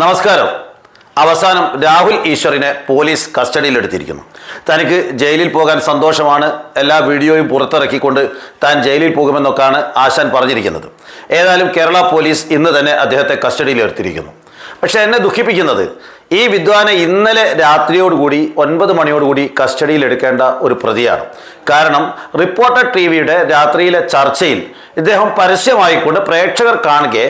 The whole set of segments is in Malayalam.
നമസ്കാരം. അവസാനം രാഹുൽ ഈശ്വറിനെ പോലീസ് കസ്റ്റഡിയിലെടുത്തിരിക്കുന്നു. തനിക്ക് ജയിലിൽ പോകാൻ സന്തോഷമാണ്. എല്ലാ വീഡിയോയും പുറത്തിറക്കിക്കൊണ്ട് താൻ ജയിലിൽ പോകുമെന്നൊക്കെയാണ് ആശാൻ പറഞ്ഞിരിക്കുന്നത്. ഏതായാലും കേരള പോലീസ് ഇന്ന് തന്നെ അദ്ദേഹത്തെ കസ്റ്റഡിയിലെടുത്തിരിക്കുന്നു. പക്ഷെ എന്നെ ദുഃഖിപ്പിക്കുന്നത് ഈ വിദ്വാനെ ഇന്നലെ രാത്രിയോടുകൂടി ഒൻപത് മണിയോടുകൂടി കസ്റ്റഡിയിൽ എടുക്കേണ്ട ഒരു പ്രതിയാണ്. കാരണം റിപ്പോർട്ടർ ടി വിയുടെ രാത്രിയിലെ ചർച്ചയിൽ ഇദ്ദേഹം പരസ്യമായിക്കൊണ്ട് പ്രേക്ഷകർ കാണുകയെ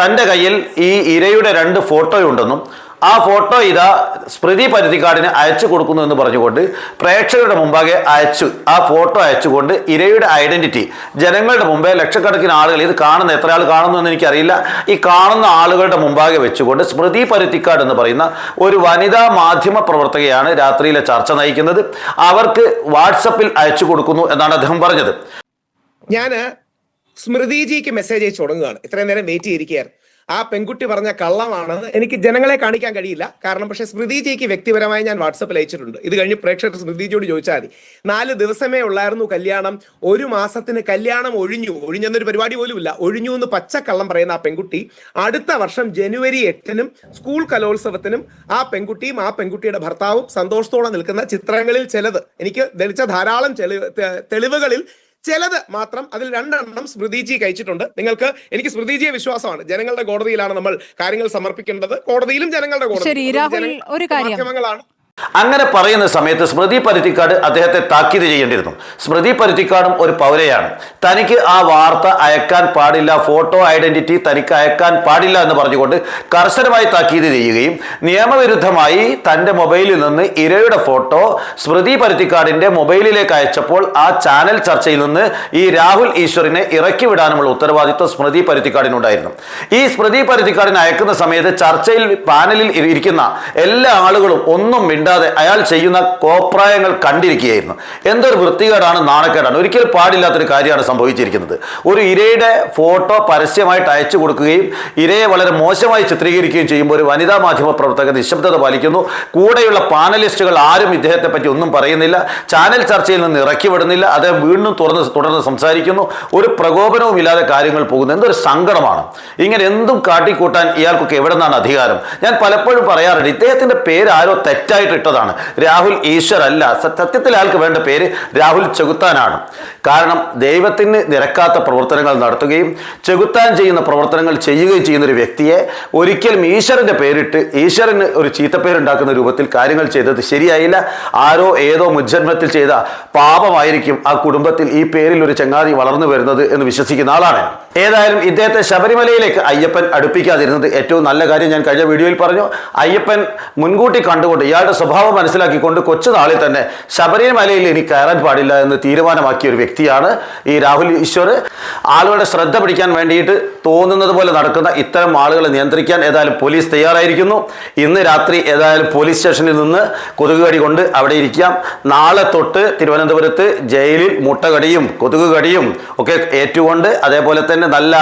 തന്റെ കയ്യിൽ ഈ ഇരയുടെ രണ്ട് ഫോട്ടോ ഉണ്ടെന്നും ആ ഫോട്ടോ ഇതാ സ്മൃതി പരുത്തിക്കാടിന് അയച്ചു കൊടുക്കുന്നു എന്ന് പറഞ്ഞുകൊണ്ട് പ്രേക്ഷകരുടെ മുമ്പാകെ അയച്ചു ആ ഫോട്ടോ അയച്ചുകൊണ്ട് ഇരയുടെ ഐഡന്റിറ്റി. ജനങ്ങളുടെ മുമ്പേ ലക്ഷക്കണക്കിന് ആളുകൾ ഇത് കാണുന്ന എത്ര ആൾ കാണുന്നു എന്ന് എനിക്കറിയില്ല. ഈ കാണുന്ന ആളുകളുടെ മുമ്പാകെ വെച്ചുകൊണ്ട് സ്മൃതി പരുത്തിക്കാട് എന്ന് പറയുന്ന ഒരു വനിതാ മാധ്യമ പ്രവർത്തകയാണ് രാത്രിയിലെ ചർച്ച നയിക്കുന്നത്. അവർക്ക് വാട്സപ്പിൽ അയച്ചു കൊടുക്കുന്നു എന്നാണ് അദ്ദേഹം പറഞ്ഞത്. ഞാൻ സ്മൃതിജിക്ക് മെസ്സേജ് അയച്ചു തുടങ്ങുകയാണ്. ഇത്രയും നേരം വെയിറ്റ് ചെയ്തിരിക്കുകയായിരുന്നു ആ പെൺകുട്ടി പറഞ്ഞ കള്ളമാണെന്ന് എനിക്ക് ജനങ്ങളെ കാണിക്കാൻ കഴിയില്ല. കാരണം പക്ഷേ സ്മൃതിജിക്ക് വ്യക്തിപരമായി ഞാൻ വാട്സപ്പിൽ അയച്ചിട്ടുണ്ട്. ഇത് കഴിഞ്ഞ് പ്രേക്ഷകർ സ്മൃതിജിയോട് ചോദിച്ചാൽ മതി. നാല് ദിവസമേ ഉള്ളായിരുന്നു കല്യാണം. ഒരു മാസത്തിന് കല്യാണം ഒഴിഞ്ഞു. ഒഴിഞ്ഞെന്നൊരു പരിപാടി പോലും ഇല്ല. ഒഴിഞ്ഞു എന്ന് പച്ചക്കള്ളം പറയുന്ന ആ പെൺകുട്ടി അടുത്ത വർഷം ജനുവരി എട്ടിനും സ്കൂൾ കലോത്സവത്തിനും ആ പെൺകുട്ടിയും ആ പെൺകുട്ടിയുടെ ഭർത്താവും സന്തോഷത്തോടെ നിൽക്കുന്ന ചിത്രങ്ങളിൽ ചിലത്. എനിക്ക് ധരിച്ച ധാരാളം തെളിവുകളിൽ ചിലത് മാത്രം അതിൽ രണ്ടെണ്ണം സ്മൃതിജി കഴിച്ചിട്ടുണ്ട്. നിങ്ങൾക്ക് എനിക്ക് സ്മൃതിജിയെ വിശ്വാസമാണ്. ജനങ്ങളുടെ കോടതിയിലാണ് നമ്മൾ കാര്യങ്ങൾ സമർപ്പിക്കേണ്ടത്. കോടതിയിലും ജനങ്ങളുടെ കോടതി. ഒരു കാര്യം. മാധ്യമങ്ങളാണ്. അങ്ങനെ പറയുന്ന സമയത്ത് സ്മൃതി പരുത്തിക്കാട് അദ്ദേഹത്തെ താക്കീത് ചെയ്യേണ്ടിയിരുന്നു. സ്മൃതി പരുത്തിക്കാടും ഒരു പൗരയാണ്. തനിക്ക് ആ വാർത്ത അയക്കാൻ പാടില്ല ഫോട്ടോ ഐഡന്റിറ്റി തനിക്ക് അയക്കാൻ പാടില്ല എന്ന് പറഞ്ഞുകൊണ്ട് കർശനമായി താക്കീത് ചെയ്യുകയും നിയമവിരുദ്ധമായി തന്റെ മൊബൈലിൽ നിന്ന് ഇരയുടെ ഫോട്ടോ സ്മൃതി പരുത്തിക്കാടിന്റെ മൊബൈലിലേക്ക് അയച്ചപ്പോൾ ആ ചാനൽ ചർച്ചയിൽ നിന്ന് ഈ രാഹുൽ ഈശ്വറിനെ ഇറക്കി വിടാനുമുള്ള ഉത്തരവാദിത്വം സ്മൃതി പരുത്തിക്കാടിനുണ്ടായിരുന്നു. ഈ സ്മൃതി പരുത്തിക്കാടിനെ അയക്കുന്ന സമയത്ത് ചർച്ചയിൽ പാനലിൽ ഇരി- ഇരിക്കുന്ന എല്ലാ ആളുകളും ഒന്നും മിണ്ടാതെ അയാൾ ചെയ്യുന്ന കോപ്രായങ്ങൾ കണ്ടിരിക്കുകയായിരുന്നു. എന്തൊരു വൃത്തികേടാണ് നാണക്കേടാണ്. ഒരിക്കൽ പാടില്ലാത്തൊരു കാര്യമാണ് സംഭവിച്ചിരിക്കുന്നത്. ഒരു ഇരയുടെ ഫോട്ടോ പരസ്യമായിട്ട് അയച്ചു കൊടുക്കുകയും ഇരയെ വളരെ മോശമായി ചിത്രീകരിക്കുകയും ചെയ്യുമ്പോൾ ഒരു വനിതാ മാധ്യമ പ്രവർത്തക നിശബ്ദത പാലിക്കുന്നു. കൂടെയുള്ള പാനലിസ്റ്റുകൾ ആരും ഇദ്ദേഹത്തെ പറ്റി ഒന്നും പറയുന്നില്ല. ചാനൽ ചർച്ചയിൽ നിന്ന് ഇറക്കി വിടുന്നില്ല. അദ്ദേഹം വീണ്ടും തുറന്ന് തുടർന്ന് സംസാരിക്കുന്നു. ഒരു പ്രകോപനവും ഇല്ലാതെ കാര്യങ്ങൾ പോകുന്നു. എന്തൊരു സങ്കടമാണ്. ഇങ്ങനെ എന്തും കാട്ടിക്കൂട്ടാൻ ഇയാൾക്കൊക്കെ എവിടെ നിന്നാണ് അധികാരം? ഞാൻ പലപ്പോഴും പറയാറുണ്ട് ഇദ്ദേഹത്തിന്റെ പേര് ആരോ തെറ്റായിട്ട് ഇട്ടതാണ് രാഹുൽ ഈശ്വർ അല്ല സത്യത്തിൽ അയാൾക്ക് വേണ്ട പേര് രാഹുൽ ചെകുത്താനാണ്. കാരണം ദൈവത്തിന് നിരക്കാത്ത പ്രവർത്തനങ്ങൾ നടത്തുകയും ചെകുത്താൻ ചെയ്യുന്ന പ്രവർത്തനങ്ങൾ ചെയ്യുകയും ചെയ്യുന്ന ഒരു വ്യക്തിയെ ഒരിക്കലും ഈശ്വരന്റെ പേരിട്ട് ഈശ്വരന് ഒരു ചീത്തപ്പേരുണ്ടാക്കുന്ന രൂപത്തിൽ കാര്യങ്ങൾ ചെയ്തത് ശരിയായില്ല. ആരോ ഏതോ മുജ്ജന്മത്തിൽ ചെയ്ത പാപമായിരിക്കും ആ കുടുംബത്തിൽ ഈ പേരിൽ ഒരു ചങ്ങാതി വളർന്നു വരുന്നത് എന്ന് വിശ്വസിക്കുന്ന ആളാണ്. ഏതായാലും ഇദ്ദേഹത്തെ ശബരിമലയിലേക്ക് അയ്യപ്പൻ അടുപ്പിക്കാതിരുന്നത് ഏറ്റവും നല്ല കാര്യം ഞാൻ കഴിഞ്ഞ വീഡിയോയിൽ പറഞ്ഞു. അയ്യപ്പൻ മുൻകൂട്ടി കണ്ടുകൊണ്ട് ഇയാളുടെ സ്വഭാവം മനസ്സിലാക്കിക്കൊണ്ട് കൊച്ചുനാളിൽ തന്നെ ശബരിമലയിൽ ഇനി കയറാൻ പാടില്ല എന്ന് തീരുമാനമാക്കിയ ഒരു വ്യക്തിയാണ് ഈ രാഹുൽ ഈശ്വർ. ആളുകളുടെ ശ്രദ്ധ പിടിക്കാൻ വേണ്ടിയിട്ട് തോന്നുന്നത് പോലെ നടക്കുന്ന ഇത്തരം ആളുകളെ നിയന്ത്രിക്കാൻ ഏതായാലും പോലീസ് തയ്യാറായിരിക്കുന്നു. ഇന്ന് രാത്രി ഏതായാലും പോലീസ് സ്റ്റേഷനിൽ നിന്ന് കൊതുകുകടി കൊണ്ട് അവിടെ ഇരിക്കാം. നാളെ തൊട്ട് തിരുവനന്തപുരത്ത് ജയിലിൽ മുട്ടകടിയും കൊതുകുകടിയും ഒക്കെ ഏറ്റുകൊണ്ട് അതേപോലെ തന്നെ നല്ല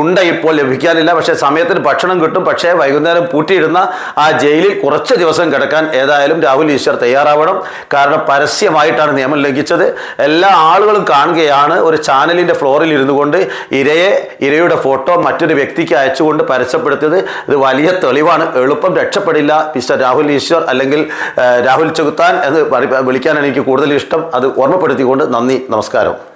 ഉണ്ട ഇപ്പോൾ ലഭിക്കാനില്ല. പക്ഷേ സമയത്തിന് ഭക്ഷണം കിട്ടും. പക്ഷേ വൈകുന്നേരം പൂട്ടിയിടുന്ന ആ ജയിലിൽ കുറച്ച് ദിവസം കിടക്കാൻ ഏതായാലും രാഹുൽ ഈശ്വർ തയ്യാറാവണം. കാരണം പരസ്യമായിട്ടാണ് നിയമം ലംഘിച്ചത്. എല്ലാ ആളുകളും കാണുകയാണ് ഒരു ചാനലിന്റെ ഫ്ലോറിൽ ഇരുന്നു കൊണ്ട് ഇരയെ ഇരയുടെ ഫോട്ടോ മറ്റൊരു വ്യക്തിക്ക് അയച്ചുകൊണ്ട് പരസ്യപ്പെടുത്തിയത്. ഇത് വലിയ തെളിവാണ്. എളുപ്പം രക്ഷപ്പെടില്ല മിസ്റ്റർ രാഹുൽ ഈശ്വർ അല്ലെങ്കിൽ രാഹുൽ ചെകുത്താൻ എന്ന് വിളിക്കാനാണ് എനിക്ക് കൂടുതൽ ഇഷ്ടം. അത് ഓർമ്മപ്പെടുത്തിക്കൊണ്ട് നന്ദി നമസ്കാരം.